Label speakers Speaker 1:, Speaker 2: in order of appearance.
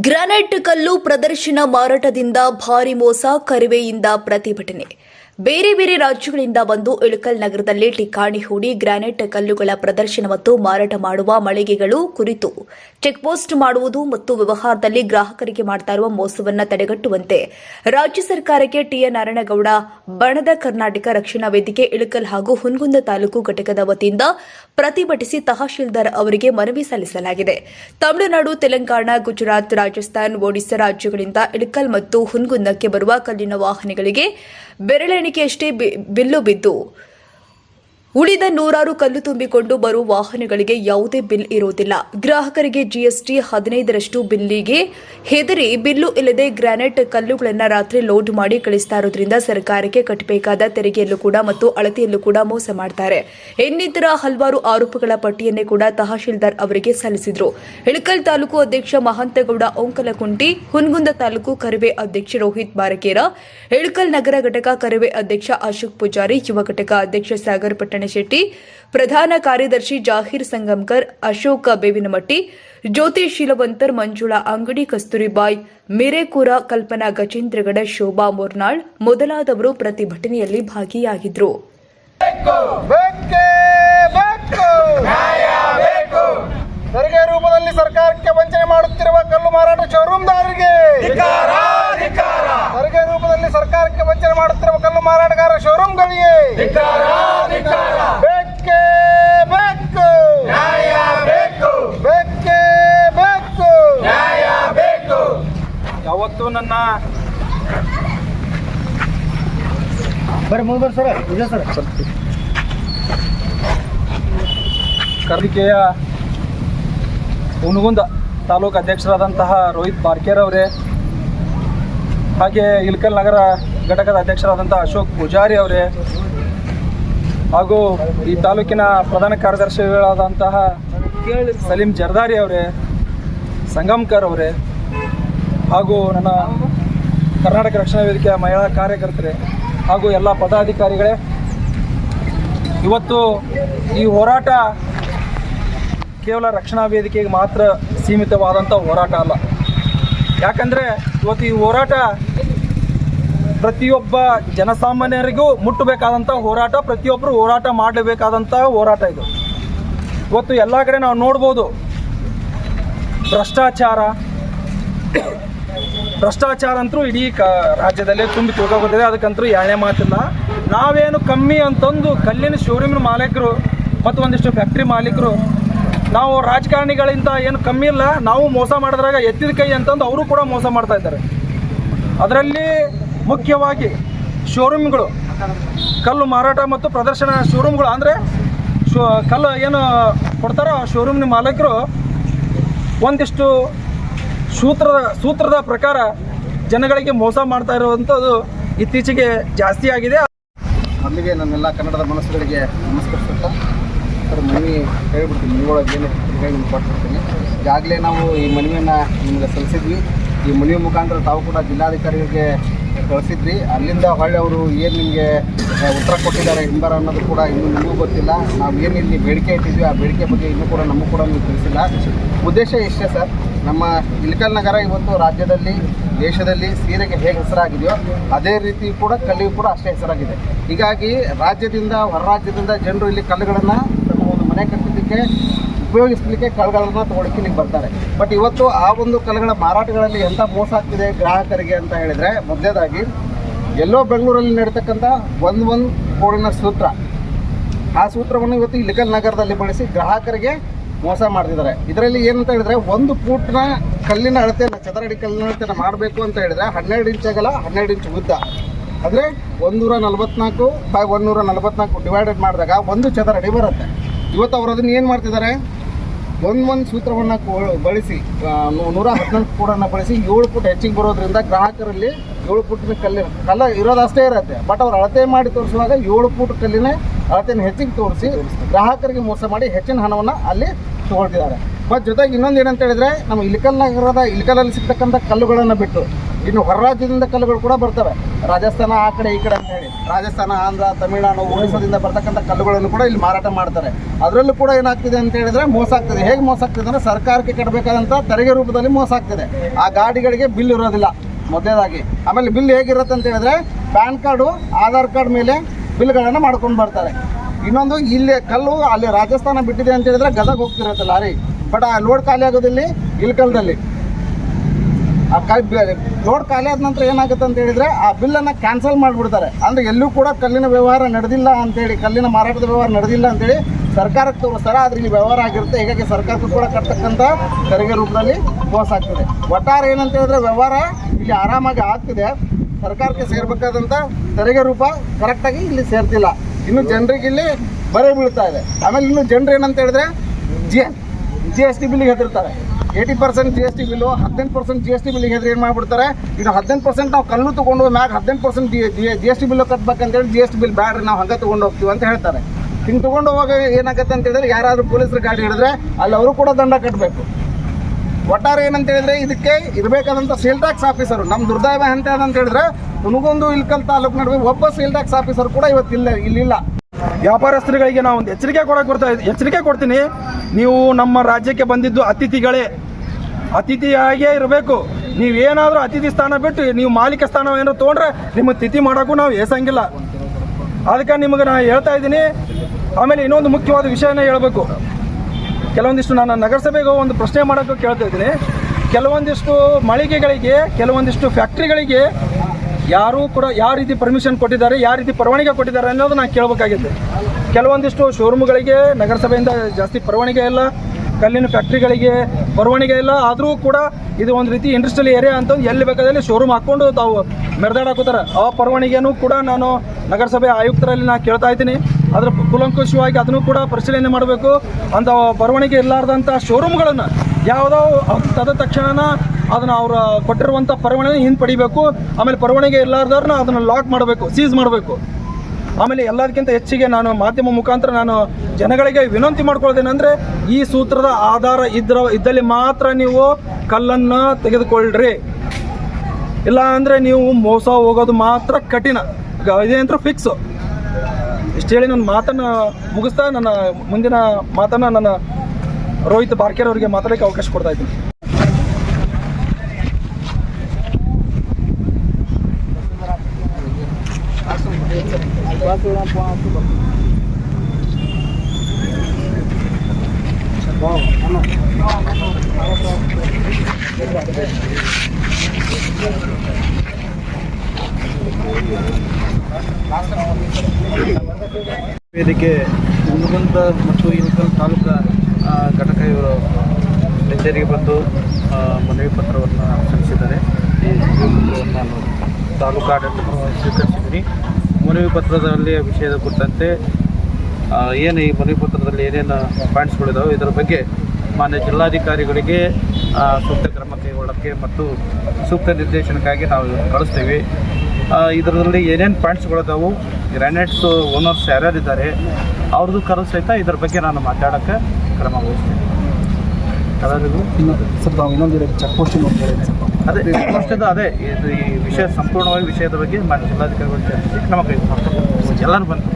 Speaker 1: Granite ಕಲ್ಲು ಪ್ರದರ್ಶನ ಮಾರಾಟದಿಂದ ಭಾರಿ ಮೋಸ ಕರಿವೆಯಿಂದ ಪ್ರತಿಭಟನೆ. ಬೇರೆ ಬೇರೆ ರಾಜ್ಯಗಳಿಂದ ಬಂದು ಇಳಕಲ್ ನಗರದಲ್ಲಿ ಠಿಕಾಣಿ ಹೂಡಿ ಗ್ರಾನೈಟ್ ಕಲ್ಲುಗಳ ಪ್ರದರ್ಶನ ಮತ್ತು ಮಾರಾಟ ಮಾಡುವ ಮಳಿಗೆಗಳು ಕುರಿತು ಚೆಕ್ಪೋಸ್ಟ್ ಮಾಡುವುದು ಮತ್ತು ವ್ಯವಹಾರದಲ್ಲಿ ಗ್ರಾಹಕರಿಗೆ ಮಾಡ್ತಾ ಇರುವ ಮೋಸವನ್ನು ತಡೆಗಟ್ಟುವಂತೆ ರಾಜ್ಯ ಸರ್ಕಾರಕ್ಕೆ ಟಿಎ ನಾರಾಯಣಗೌಡ, ಬಣದ ಕರ್ನಾಟಕ ರಕ್ಷಣಾ ವೇದಿಕೆ, ಇಳಕಲ್ ಹಾಗೂ ಹುನಗುಂದ ತಾಲೂಕು ಘಟಕದ ವತಿಯಿಂದ ಪ್ರತಿಭಟಿಸಿ ತಹಶೀಲ್ದಾರ್ ಅವರಿಗೆ ಮನವಿ ಸಲ್ಲಿಸಲಾಗಿದೆ. ತಮಿಳುನಾಡು, ತೆಲಂಗಾಣ, ಗುಜರಾತ್, ರಾಜಸ್ಥಾನ್, ಒಡಿಶಾ ರಾಜ್ಯಗಳಿಂದ ಇಳಕಲ್ ಮತ್ತು ಹುನಗುಂದಕ್ಕೆ ಬರುವ ಕಲ್ಲಿನ ವಾಹನಗಳಿಗೆ ಬೆರಳೆಣಿಕೆಯಷ್ಟೇ ಬಿಲ್ಲು ಬಿದ್ದು ಉಳಿದ ನೂರಾರು ಕಲ್ಲು ತುಂಬಿಕೊಂಡು ಬರುವ ವಾಹನಗಳಿಗೆ ಯಾವುದೇ ಬಿಲ್ ಇರುವುದಿಲ್ಲ. ಗ್ರಾಹಕರಿಗೆ ಜಿಎಸ್ಟಿ ಹದಿನೈದರಷ್ಟು ಬಿಲ್ಲಿಗೆ ಹೆದರಿ ಬಿಲ್ಲು ಇಲ್ಲದೆ ಗ್ರಾನೈಟ್ ಕಲ್ಲುಗಳನ್ನು ರಾತ್ರಿ ಲೋಡ್ ಮಾಡಿ ಕಳಿಸ್ತಾ ಇರೋದ್ರಿಂದ ಸರ್ಕಾರಕ್ಕೆ ಕಟ್ಟಬೇಕಾದ ತೆರಿಗೆಯಲ್ಲೂ ಕೂಡ ಮತ್ತು ಅಳತೆಯಲ್ಲೂ ಕೂಡ ಮೋಸ ಮಾಡ್ತಾರೆ. ಇನ್ನಿತರ ಹಲವಾರು ಆರೋಪಗಳ ಪಟ್ಟಿಯನ್ನೇ ಕೂಡ ತಹಶೀಲ್ದಾರ್ ಅವರಿಗೆ ಸಲ್ಲಿಸಿದ್ರು. ಇಳಕಲ್ ತಾಲೂಕು ಅಧ್ಯಕ್ಷ ಮಹಂತಗೌಡ ಓಂಕಲಕುಂಟಿ, ಹುನಗುಂದ ತಾಲೂಕು ಕರಿವೆ ಅಧ್ಯಕ್ಷ ರೋಹಿತ್ ಬಾರಕೇರ, ಇಳಕಲ್ ನಗರ ಘಟಕ ಕರಿವೆ ಅಧ್ಯಕ್ಷ ಅಶೋಕ್ ಪೂಜಾರಿ, ಯುವ ಘಟಕ ಅಧ್ಯಕ್ಷ ಸಾಗರ್ ಪಟ್ಟಣಶೆಟ್ಟಿ ಪ್ರಧಾನ ಕಾರ್ಯದರ್ಶಿ ಜಾಹೀರ್ ಸಂಗಮ್ಕರ್ ಅಶೋಕ ಬೇವಿನಮಟ್ಟಿ ಜ್ಯೋತಿ ಶೀಲವಂತರ್ ಮಂಜುಳಾ ಅಂಗಡಿ ಕಸ್ತೂರಿಬಾಯ್ ಮಿರೇಕೂರ ಕಲ್ಪನಾ ಗಜೇಂದ್ರಗಡ ಶೋಭಾ ಮೊರ್ನಾಳ್ ಮೊದಲಾದವರು ಪ್ರತಿಭಟನೆಯಲ್ಲಿ ಭಾಗಿಯಾಗಿದ್ರು.
Speaker 2: ಬೇಕೇ ಬೇಕು ತೆರಿಗೆ ರೂಪದಲ್ಲಿ ಸರ್ಕಾರಕ್ಕೆ ವಂಚನೆ ಮಾಡುತ್ತಿರುವ ಕಲ್ಲು ಮಾರಾಟ ಶೋರೂಮ್ದಾರರಿಗೆ ತೆರಿಗೆ ರೂಪದಲ್ಲಿ ಸರ್ಕಾರಕ್ಕೆ ವಂಚನೆ ಮಾಡುತ್ತಿರುವ ಕಲ್ಲು ಮಾರಾಟಗಾರ ಶೋರೂಮ್ಗಳಿಗೆ ಬೇಕೇ ಬೇಕು ಬೇಕೇ ಬೇಕು
Speaker 3: ಯಾವತ್ತೂ ನನ್ನ. ಕರ್ಲಿಕೆಯ ಹುನಗುಂದ ತಾಲೂಕು ಅಧ್ಯಕ್ಷರಾದಂತಹ ರೋಹಿತ್ ಬಾರ್ಕೇರ್ ಅವರೇ, ಹಾಗೆ ಇಲ್ಕಲ್ ನಗರ ಘಟಕದ ಅಧ್ಯಕ್ಷರಾದಂತಹ ಅಶೋಕ್ ಪೂಜಾರಿ ಅವರೇ, ಹಾಗೂ ಈ ತಾಲೂಕಿನ ಪ್ರಧಾನ ಕಾರ್ಯದರ್ಶಿಗಳಾದಂತಹ ಸಲೀಂ ಜರ್ದಾರಿ ಅವರೇ, ಸಂಗಮ್ಕರ್ ಅವರೇ ಹಾಗೂ ನನ್ನ ಕರ್ನಾಟಕ ರಕ್ಷಣಾ ವೇದಿಕೆಯ ಮಹಿಳಾ ಕಾರ್ಯಕರ್ತರೆ ಹಾಗೂ ಎಲ್ಲ ಪದಾಧಿಕಾರಿಗಳೇ, ಇವತ್ತು ಈ ಹೋರಾಟ ಕೇವಲ ರಕ್ಷಣಾ ವೇದಿಕೆಗೆ ಮಾತ್ರ ಸೀಮಿತವಾದಂಥ ಹೋರಾಟ ಅಲ್ಲ. ಯಾಕಂದರೆ ಇವತ್ತು ಈ ಹೋರಾಟ ಪ್ರತಿಯೊಬ್ಬ ಜನಸಾಮಾನ್ಯರಿಗೂ ಮುಟ್ಟಬೇಕಾದಂಥ ಹೋರಾಟ, ಪ್ರತಿಯೊಬ್ಬರು ಹೋರಾಟ ಮಾಡಲೇಬೇಕಾದಂಥ ಹೋರಾಟ ಇದು. ಇವತ್ತು ಎಲ್ಲ ಕಡೆ ನಾವು ನೋಡ್ಬೋದು ಭ್ರಷ್ಟಾಚಾರ ಭ್ರಷ್ಟಾಚಾರ ಅಂತೂ ಇಡೀ ಕ ರಾಜ್ಯದಲ್ಲೇ ತುಂಬಿ ತಿಳ್ಕೊಬೋದಿದೆ. ಅದಕ್ಕಂತೂ ಎರಡನೇ ಮಾತಿಲ್ಲ. ನಾವೇನು ಕಮ್ಮಿ ಅಂತಂದು ಕಲ್ಲಿನ ಶೋರೂಮಿನ ಮಾಲೀಕರು ಮತ್ತು ಒಂದಿಷ್ಟು ಫ್ಯಾಕ್ಟ್ರಿ ಮಾಲೀಕರು, ನಾವು ರಾಜಕಾರಣಿಗಳಿಂದ ಏನು ಕಮ್ಮಿ ಇಲ್ಲ. ನಾವು ಮೋಸ ಮಾಡಿದ್ರಾಗ ಎತ್ತಿದ ಕೈ ಅಂತಂದು ಅವರು ಕೂಡ ಮೋಸ ಮಾಡ್ತಾ ಇದ್ದಾರೆ. ಅದರಲ್ಲಿ ಮುಖ್ಯವಾಗಿ ಶೋರೂಮ್ಗಳು, ಕಲ್ಲು ಮಾರಾಟ ಮತ್ತು ಪ್ರದರ್ಶನ ಶೋರೂಮ್ಗಳು, ಅಂದರೆ ಶೋ, ಕಲ್ಲು ಏನು ಕೊಡ್ತಾರೋ ಆ ಶೋರೂಮ್ನ ಮಾಲೀಕರು ಒಂದಿಷ್ಟು ಸೂತ್ರದ ಸೂತ್ರದ ಪ್ರಕಾರ ಜನಗಳಿಗೆ ಮೋಸ ಮಾಡ್ತಾ ಇರುವಂಥದ್ದು ಇತ್ತೀಚೆಗೆ ಜಾಸ್ತಿ ಆಗಿದೆ.
Speaker 2: ಅಲ್ಲಿಗೆ ನನ್ನೆಲ್ಲ ಕನ್ನಡದ ಮನಸ್ಸುಗಳಿಗೆ ನಮಸ್ಕರಿಸುತ್ತಾ, ಸರ್ ಮನವಿ ಹೇಳ್ಬಿಡ್ತೀನಿ ನೀವೊಳಗೆ ಏನು ನಿಮ್ಗೆ ಕೊಟ್ಬಿಡ್ತೀನಿ ಈಗಾಗಲೇ ನಾವು ಈ ಮನವಿಯನ್ನು ನಿಮ್ಗೆ ಸಲ್ಲಿಸಿದ್ವಿ. ಈ ಮನವಿ ಮುಖಾಂತರ ತಾವು ಕೂಡ ಜಿಲ್ಲಾಧಿಕಾರಿಗಳಿಗೆ ಕಳಿಸಿದ್ರಿ ಅಲ್ಲಿಂದ ಹೊಳ್ಳಿ ಅವರು ಏನು ನಿಮಗೆ ಉತ್ತರ ಕೊಟ್ಟಿದ್ದಾರೆ ಹಿಂಬರ ಅನ್ನೋದು ಕೂಡ ಇನ್ನೂ ನಿಮಗೂ ಗೊತ್ತಿಲ್ಲ. ನಾವು ಏನು ಇಲ್ಲಿ ಬೇಡಿಕೆ ಇಟ್ಟಿದ್ವಿ, ಆ ಬೇಡಿಕೆ ಬಗ್ಗೆ ಇನ್ನೂ ಕೂಡ ನಮಗೂ ಕೂಡ ನೀವು ತಿಳಿಸಿಲ್ಲ. ಉದ್ದೇಶ ಇಷ್ಟೇ ಸರ್? ನಮ್ಮ ಇಲ್ಕಲ್ ನಗರ ಇವತ್ತು ರಾಜ್ಯದಲ್ಲಿ, ದೇಶದಲ್ಲಿ ಸೀರೆಗೆ ಹೇಗೆ ಹೆಸರಾಗಿದೆಯೋ ಅದೇ ರೀತಿ ಕೂಡ ಕಲ್ಲಿಗೂ ಕೂಡ ಅಷ್ಟೇ ಹೆಸರಾಗಿದೆ. ಹೀಗಾಗಿ ರಾಜ್ಯದಿಂದ ಹೊರ ರಾಜ್ಯದಿಂದ ಜನರು ಇಲ್ಲಿ ಕಲ್ಲುಗಳನ್ನು ತಮ್ಮ ಒಂದು ಮನೆ ಕಟ್ಟಿದ್ದಕ್ಕೆ ಉಪಯೋಗಿಸ್ಲಿಕ್ಕೆ ಕಲ್ಲುಗಳನ್ನು ತೊಗೊಳಕ್ಕೆ ಇಲ್ಲಿಗೆ ಬರ್ತಾರೆ. ಬಟ್ ಇವತ್ತು ಆ ಒಂದು ಕಲ್ಲುಗಳ ಮಾರಾಟಗಳಲ್ಲಿ ಎಂಥ ಮೋಸ ಆಗ್ತಿದೆ ಗ್ರಾಹಕರಿಗೆ ಅಂತ ಹೇಳಿದರೆ, ಮೊದಲೇದಾಗಿ ಎಲ್ಲೋ ಬೆಂಗಳೂರಲ್ಲಿ ನಡೀತಕ್ಕಂಥ ಒಂದು ಒಂದು ಕೋಡಿನ ಸೂತ್ರ. ಆ ಸೂತ್ರವನ್ನು ಇವತ್ತು ಇಲಿಕಲ್ ನಗರದಲ್ಲಿ ಬಳಸಿ ಗ್ರಾಹಕರಿಗೆ ಮೋಸ ಮಾಡ್ತಿದ್ದಾರೆ. ಇದರಲ್ಲಿ ಏನಂತ ಹೇಳಿದ್ರೆ ಒಂದು ಫೂಟ್ನ ಕಲ್ಲಿನ ಅಳತೆಯನ್ನು ಚದರಡಿ ಕಲ್ಲಿನ ಅಳತೆಯನ್ನು ಮಾಡಬೇಕು ಅಂತ ಹೇಳಿದ್ರೆ ಹನ್ನೆರಡು ಇಂಚ್ ಆಗಲ್ಲ ಹನ್ನೆರಡು ಇಂಚ್ ಉದ್ದ. ಅಂದರೆ ಒಂದೂರ ನಲವತ್ನಾಲ್ಕು ಬೈ ಒಂದೂರ ನಲವತ್ನಾಲ್ಕು ಡಿವೈಡೆಡ್ ಮಾಡಿದಾಗ ಒಂದು ಚದರಡಿ ಬರುತ್ತೆ. ಇವತ್ತು ಅವರು ಅದನ್ನು ಏನು ಮಾಡ್ತಿದ್ದಾರೆ? ಒಂದು ಒಂದು ಸೂತ್ರವನ್ನು ಬಳಸಿ ನೂರ ಹದಿನಾಲ್ಕು ಫೂಟನ್ನು ಬಳಸಿ ಏಳು ಫುಟ್ ಹೆಚ್ಚಿಗೆ ಬರೋದ್ರಿಂದ ಗ್ರಾಹಕರಲ್ಲಿ ಏಳು ಫುಟ್ನ ಕಲ್ಲಿನ ಕಲ್ಲ ಇರೋದಷ್ಟೇ ಇರುತ್ತೆ. ಬಟ್ ಅವ್ರು ಅಳತೆ ಮಾಡಿ ತೋರಿಸುವಾಗ ಏಳು ಫುಟ್ ಕಲ್ಲಿನ ಅಳತೆಯನ್ನು ಹೆಚ್ಚಿಗೆ ತೋರಿಸಿ ಗ್ರಾಹಕರಿಗೆ ಮೋಸ ಮಾಡಿ ಹೆಚ್ಚಿನ ಹಣವನ್ನು ಅಲ್ಲಿ ತಗೊಳ್ತಿದ್ದಾರೆ ಮತ್ತು ಜೊತೆಗೆ ಇನ್ನೊಂದು ಏನಂತ ಹೇಳಿದ್ರೆ, ನಮ್ಮ ಇಲಿಕಲ್ ನಗರದ ಇಲಿಕಲಲ್ಲಿ ಸಿಗ್ತಕ್ಕಂಥ ಕಲ್ಲುಗಳನ್ನು ಬಿಟ್ಟು, ಇನ್ನು ಹೊರ ರಾಜ್ಯದಿಂದ ಕಲ್ಲುಗಳು ಕೂಡ ಬರ್ತವೆ. ರಾಜಸ್ಥಾನ ಆ ಕಡೆ ಈ ಕಡೆ ಅಂತ ಹೇಳಿ. ರಾಜಸ್ಥಾನ, ಆಂಧ್ರ, ತಮಿಳುನಾಡು ಒಡಿಸ್ಸಾದಿಂದ ಬರ್ತಕ್ಕಂಥ ಕಲ್ಲುಗಳನ್ನು ಕೂಡ ಇಲ್ಲಿ ಮಾರಾಟ ಮಾಡ್ತಾರೆ. ಅದರಲ್ಲೂ ಕೂಡ ಏನಾಗ್ತಿದೆ ಅಂತ ಹೇಳಿದ್ರೆ ಮೋಸ ಆಗ್ತದೆ. ಹೇಗೆ ಮೋಸ ಆಗ್ತದೆ ಅಂದರೆ ಸರ್ಕಾರಕ್ಕೆ ಕಟ್ಟಬೇಕಾದಂಥ ತೆರಿಗೆ ರೂಪದಲ್ಲಿ ಮೋಸ ಆಗ್ತದೆ. ಆ ಗಾಡಿಗಳಿಗೆ ಬಿಲ್ ಇರೋದಿಲ್ಲ. ಮೊದಲೇದಾಗಿ. ಆಮೇಲೆ ಬಿಲ್ ಹೇಗಿರುತ್ತೆ ಅಂತ ಹೇಳಿದ್ರೆ, ಪ್ಯಾನ್ ಕಾರ್ಡು, ಆಧಾರ್ ಕಾರ್ಡ್ ಮೇಲೆ ಬಿಲ್ಗಳನ್ನು ಮಾಡ್ಕೊಂಡು ಬರ್ತಾರೆ. ಇನ್ನೊಂದು, ಇಲ್ಲಿ ಕಲ್ಲು ಅಲ್ಲಿ ರಾಜಸ್ಥಾನ ಬಿಟ್ಟಿದೆ ಅಂತ ಹೇಳಿದ್ರೆ ಗದಗ ಹೋಗ್ತಿರುತ್ತೆ ಲಾರಿ. ಬಟ್ ಆ ಲೋಡ್ ಖಾಲಿ ಆಗೋದಿಲ್ಲಿ ಇಲ್ಕಲ್ದಲ್ಲಿ ಆ ಕೈ ಲೋಡ್ ಖಾಲಿ ಆದ ನಂತರ ಏನಾಗುತ್ತೆ ಅಂತ ಹೇಳಿದ್ರೆ ಆ ಬಿಲ್ಲನ್ನು ಕ್ಯಾನ್ಸಲ್ ಮಾಡಿಬಿಡ್ತಾರೆ. ಅಂದರೆ ಎಲ್ಲೂ ಕೂಡ ಕಲ್ಲಿನ ವ್ಯವಹಾರ ನಡೆದಿಲ್ಲ ಅಂತೇಳಿ ಕಲ್ಲಿನ ಮಾರಾಟದ ವ್ಯವಹಾರ ನಡೆದಿಲ್ಲ ಅಂತೇಳಿ ಸರ್ಕಾರಕ್ಕೆ ತೋರಿಸ್ತಾರೆ. ಆದರೆ ಇಲ್ಲಿ ವ್ಯವಹಾರ ಆಗಿರುತ್ತೆ. ಹೀಗಾಗಿ ಸರ್ಕಾರಕ್ಕೂ ಕೂಡ ಕಟ್ಟತಕ್ಕಂಥ ತೆರಿಗೆ ರೂಪದಲ್ಲಿ ಮೋಸ ಆಗ್ತದೆ. ಒಟ್ಟಾರೆ ಏನಂತ ಹೇಳಿದ್ರೆ ವ್ಯವಹಾರ ಇಲ್ಲಿ ಆರಾಮಾಗಿ ಆಗ್ತಿದೆ. ಸರ್ಕಾರಕ್ಕೆ ಸೇರ್ಬೇಕಾದಂಥ ತೆರಿಗೆ ರೂಪ ಕರೆಕ್ಟಾಗಿ ಇಲ್ಲಿ ಸೇರ್ತಿಲ್ಲ. ಇನ್ನು ಜನರಿಗೆ ಇಲ್ಲಿ ಬರೆ ಬೀಳ್ತಾ ಇದೆ. ಆಮೇಲೆ ಇನ್ನು ಜನರು ಏನಂತ ಹೇಳಿದ್ರೆ, ಜಿ ಜಿ ಎಸ್ ಟಿ ಬಿಲ್ಲಿಗೆ ಹೆದರ್ತಾರೆ eighty percent G S T bill ಹದಿನೆಂಟು ಪರ್ಸೆಂಟ್ ಜಿ ಎಸ್ ಟಿ ಬಿಲ್ಗೆ ಹೆದರಿ ಏನು ಮಾಡ್ಬಿಡ್ತಾರೆ? ಇನ್ನು ಹದಿನೆಂಟು ಪರ್ಸೆಂಟ್ ನಾವು ಕಲ್ಲು ತೊಗೊಂಡು ಮ್ಯಾಗ ಹದಿನೆಂಟು percent G S T bill ಕಟ್ಬೇಕಂತೇಳಿ G S T bill ಬ್ಯಾಡ್ರಿ, ನಾವು ಹಂಗೆ ತೊಗೊಂಡು ಹೋಗ್ತೀವಿ ಅಂತ ಹೇಳ್ತಾರೆ. ಹಿಂಗೆ ತೊಗೊಂಡು ಹೋಗುವಾಗ ಏನಾಗುತ್ತೆ ಅಂತ ಹೇಳಿದ್ರೆ, ಯಾರಾದರೂ ಪೊಲೀಸರು ಗಾಡಿ ಹಿಡಿದ್ರೆ ಅಲ್ಲಿ ಅವರು ಕೂಡ ದಂಡ ಕಟ್ಟಬೇಕು ಒಟ್ಟಾರೆ ಏನಂತ ಹೇಳಿದ್ರೆ ಇದಕ್ಕೆ ಇರಬೇಕಾದಂಥ ಸೇಲ್ ಟ್ಯಾಕ್ಸ್ ಆಫೀಸರು ನಮ್ಮ ದುರ್ದೈವ ಅಂತ ಹೇಳಿದ್ರೆ ನಮಗೊಂದು ಇಲ್ಕಲ್ ತಾಲೂಕು ನಡುವೆ ಒಬ್ಬ ಸೇಲ್ ಟ್ಯಾಕ್ಸ್ ಆಫೀಸರ್ ಕೂಡ ಇವತ್ತು ಇಲ್ಲ, ಇಲ್ಲಿಲ್ಲ.
Speaker 3: ವ್ಯಾಪಾರಸ್ಥರುಗಳಿಗೆ ನಾವು ಒಂದು ಎಚ್ಚರಿಕೆ ಕೊಡೋಕೆ ಬರ್ತಾ ಎಚ್ಚರಿಕೆ ಕೊಡ್ತೀನಿ. ನೀವು ನಮ್ಮ ರಾಜ್ಯಕ್ಕೆ ಬಂದಿದ್ದು ಅತಿಥಿಗಳೇ. ಅತಿಥಿಯಾಗಿಯೇ ಇರಬೇಕು. ನೀವೇನಾದರೂ ಅತಿಥಿ ಸ್ಥಾನ ಬಿಟ್ಟು, ನೀವು ಮಾಲೀಕ ಸ್ಥಾನ ಏನಾದ್ರು ತೊಗೊಂಡ್ರೆ ನಿಮಗೆ ತಿಥಿ ಮಾಡೋಕ್ಕೂ ನಾವು ಏಸಂಗಿಲ್ಲ. ಅದಕ್ಕೆ ನಿಮಗೆ ನಾನು ಹೇಳ್ತಾ ಇದ್ದೀನಿ. ಆಮೇಲೆ ಇನ್ನೊಂದು ಮುಖ್ಯವಾದ ವಿಷಯನ ಹೇಳಬೇಕು. ಕೆಲವೊಂದಿಷ್ಟು ನಾನು ನಗರಸಭೆಗೆ ಒಂದು ಪ್ರಶ್ನೆ ಮಾಡೋಕ್ಕೆ ಕೇಳ್ತಾ ಇದ್ದೀನಿ. ಕೆಲವೊಂದಿಷ್ಟು ಮಳಿಗೆಗಳಿಗೆ, ಕೆಲವೊಂದಿಷ್ಟು ಫ್ಯಾಕ್ಟ್ರಿಗಳಿಗೆ ಯಾರೂ ಕೂಡ ಯಾವ ರೀತಿ ಪರ್ಮಿಷನ್ ಕೊಟ್ಟಿದ್ದಾರೆ, ಯಾವ ರೀತಿ ಪರವಾನಗಿ ಕೊಟ್ಟಿದ್ದಾರೆ ಅನ್ನೋದು ನಾನು ಕೇಳಬೇಕಾಗಿದೆ ಕೆಲವೊಂದಿಷ್ಟು ಶೋರೂಮ್ಗಳಿಗೆ ನಗರಸಭೆಯಿಂದ ಜಾಸ್ತಿ ಪರವಾನಗಿ ಇಲ್ಲ, ಕಲ್ಲಿನ ಫ್ಯಾಕ್ಟ್ರಿಗಳಿಗೆ ಪರವಾನಿಗೆ ಇಲ್ಲ, ಆದರೂ ಕೂಡ ಇದು ಒಂದು ರೀತಿ ಇಂಡಸ್ಟ್ರಿಯಲ್ ಏರಿಯಾ ಅಂತ ಎಲ್ಲಿ ಬೇಕಾದಲ್ಲಿ ಶೋರೂಮ್ ಹಾಕ್ಕೊಂಡು ತಾವು ಮೆರೆದಾಡಾಕೋತಾರೆ ಆ ಪರವಾನಗಿಯನ್ನು ಕೂಡ ನಾನು ನಗರಸಭೆ ಆಯುಕ್ತರಲ್ಲಿ ನಾನು ಕೇಳ್ತಾ ಇದ್ದೀನಿ. ಅದರ ಕುಲಂಕುಷವಾಗಿ ಅದನ್ನು ಕೂಡ ಪರಿಶೀಲನೆ ಮಾಡಬೇಕು. ಅಂತ ಬರವಣಿಗೆ ಇರಲಾರ್ದಂಥ ಶೋರೂಮ್ಗಳನ್ನು ಯಾವುದೋ ತದ ತಕ್ಷಣ ಅದನ್ನು ಅವರು ಕೊಟ್ಟಿರುವಂಥ ಹಿಂದೆ ಪಡಿಬೇಕು. ಆಮೇಲೆ ಪರವಣಿಗೆ ಇರಲಾರ್ದವ್ರನ್ನ ಅದನ್ನು ಲಾಕ್ ಮಾಡಬೇಕು ಸೀಸ್ ಮಾಡಬೇಕು. ಆಮೇಲೆ ಎಲ್ಲದಕ್ಕಿಂತ ಹೆಚ್ಚಿಗೆ ನಾನು ಮಾಧ್ಯಮ ಮುಖಾಂತರ ನಾನು ಜನಗಳಿಗೆ ವಿನಂತಿ ಮಾಡ್ಕೊಳ್ತೇನೆಂದರೆ ಈ ಸೂತ್ರದ ಆಧಾರ ಇದ್ರ ಇದ್ದಲ್ಲಿ ಮಾತ್ರ ನೀವು ಕಲ್ಲನ್ನು ತೆಗೆದುಕೊಳ್ಳ್ರಿ ಇಲ್ಲ ಅಂದರೆ ನೀವು ಮೋಸ ಹೋಗೋದು ಮಾತ್ರ ಕಠಿಣ. ಇದೇನಂತರ ಫಿಕ್ಸು ಇಷ್ಟು ಹೇಳಿ ನನ್ನ ಮಾತನ್ನು ಮುಗಿಸ್ತಾ ನನ್ನ ಮುಂದಿನ ಮಾತನ್ನು ನನ್ನ ರೋಹಿತ್ ಬಾರ್ಕೇರ್ ಅವರಿಗೆ ಮಾತಾಡೋಕ್ಕೆ ಅವಕಾಶ ಕೊಡ್ತಾ ಇದ್ದೀನಿ.
Speaker 4: ವೇದಿಕೆ ಹುನಗುಂದ ಮತ್ತು ಇಳಕಲ್ ತಾಲೂಕ ಘಟಕ ಇವರು ಕಚೇರಿಗೆ ಬಂದು ಮನವಿ ಪತ್ರವನ್ನು ಸಲ್ಲಿಸಿದ್ದಾರೆ. ಈ ನಾನು ತಾಲೂಕು ಆಡಳಿತ ಮನವಿ ಪತ್ರದಲ್ಲಿ ವಿಷಯದ ಕುರಿತಂತೆ ಏನು ಈ ಮನವಿ ಪತ್ರದಲ್ಲಿ ಏನೇನು ಪಾಯಿಂಟ್ಸ್ಗಳಿದಾವೆ ಇದರ ಬಗ್ಗೆ ಮಾನ್ಯ ಜಿಲ್ಲಾಧಿಕಾರಿಗಳಿಗೆ ಸೂಕ್ತ ಕ್ರಮ ಕೈಗೊಳ್ಳೋಕ್ಕೆ ಮತ್ತು ಸೂಕ್ತ ನಿರ್ದೇಶನಕ್ಕಾಗಿ ನಾವು ಕಳಿಸ್ತೀವಿ. ಇದರಲ್ಲಿ ಏನೇನು ಪಾಯಿಂಟ್ಸ್ಗಳಿದಾವೆ ಗ್ರ್ಯಾನೈಟ್ಸು ಓನರ್ಸ್ ಯಾರ್ಯಾರಿದ್ದಾರೆ? ಅವ್ರದ್ದು ಕರೆ ಸಹಿತ ಇದ್ರ ಬಗ್ಗೆ ನಾನು ಮಾತಾಡೋಕ್ಕೆ ಕ್ರಮ ವಹಿಸ್ತೀನಿ. ಎಲ್ಲರಿಗೂ
Speaker 3: ಸರ್ ನಾವು ಇನ್ನೊಂದು ಚೆಕ್ ಪೋಸ್ಟ್
Speaker 4: ಅದೇ ಪೋಸ್ಟ್ ಅದೇ ಇದು ಈ ವಿಷಯ ಸಂಪೂರ್ಣವಾಗಿ ವಿಷಯದ ಬಗ್ಗೆ ಮಾನ್ಯ ಜಿಲ್ಲಾಧಿಕಾರಿಗಳು ಚರ್ಚಿಸಿ ಕ್ರಮ ಕೈಗೊಳ್ಳಿ ಎಲ್ಲರೂ ಬಂದು